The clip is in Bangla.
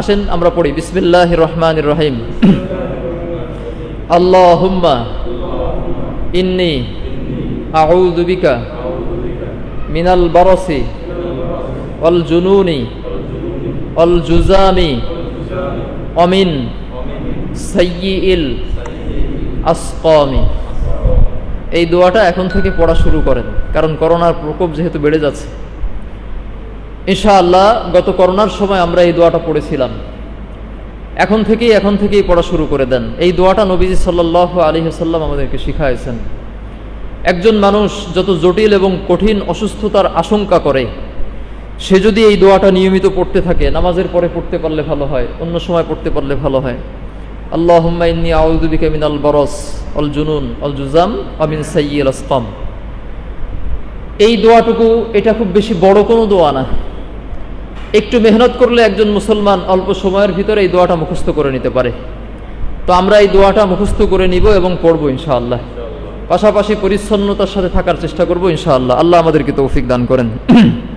আসেন, আমরা পড়ি বিসমিল্লাহ রহমান রহিম। আল্লাহুম্মা ইন্নি আউযু বিকা মিনাল বারসি অল জুনুনি অল জুজামি অমিন সাইয়িল আসকামি। এই দোয়াটা এখন থেকে পড়া শুরু করেন, কারণ করোনার প্রকোপ যেহেতু বেড়ে যাচ্ছে ইনশাআল্লাহ গত করোনার সময় আমরা এই দোয়াটা পড়েছিলাম। এখন থেকেই এখন থেকেই পড়া শুরু করে দেন। এই দোয়াটা নবীজি সাল্লাহ আলী সাল্লাম আমাদেরকে শিখাইছেন। একজন মানুষ যত জটিল এবং কঠিন অসুস্থতার আশঙ্কা করে, সে যদি এই দোয়াটা নিয়মিত পড়তে থাকে, নামাজের পরে পড়তে পারলে ভালো হয়, অন্য সময় পড়তে পারলে ভালো হয়। আল্লাহ ইন্নি আউদুবিকা মিনাল বরস অল জুনুন অল জুজাম অমিন সাইয়িল আসকাম এই দোয়াটুকু, এটা খুব বেশি বড় কোনো দোয়া না। একটু মেহনত করলে একজন মুসলমান অল্প সময়ের ভিতরে এই দোয়াটা মুখস্থ করে নিতে পারে। তো আমরা এই দোয়াটা মুখস্থ করে নিব এবং পড়ব ইনশাআল্লাহ। পাশাপাশি পরিচ্ছন্নতার সাথে থাকার চেষ্টা করব ইনশাআল্লাহ। আল্লাহ আমাদেরকে তৌফিক দান করেন।